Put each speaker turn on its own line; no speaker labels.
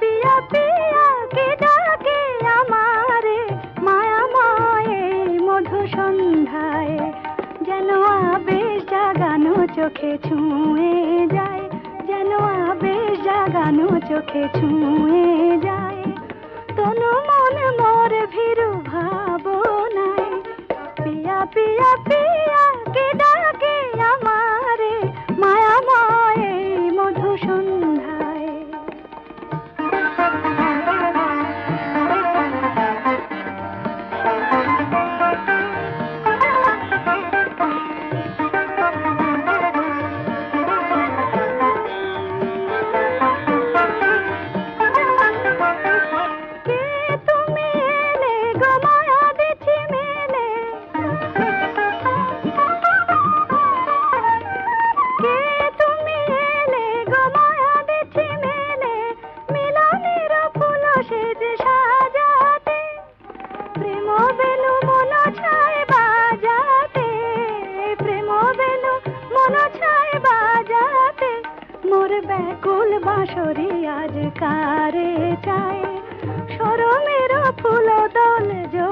পিয়া পিয়া কে ডাকে আমারে? মায়া মায়ে মধু সন্ধ্যায়, যেন আবেশ জাগানো চোখে ছুঁয়ে যায়, যেন আবেশ জাগানো চোখে ছুঁয়ে যায়। তনু মন ব্যাকুল আজ কারে চায়? সরমের ফুল দল জোছনায়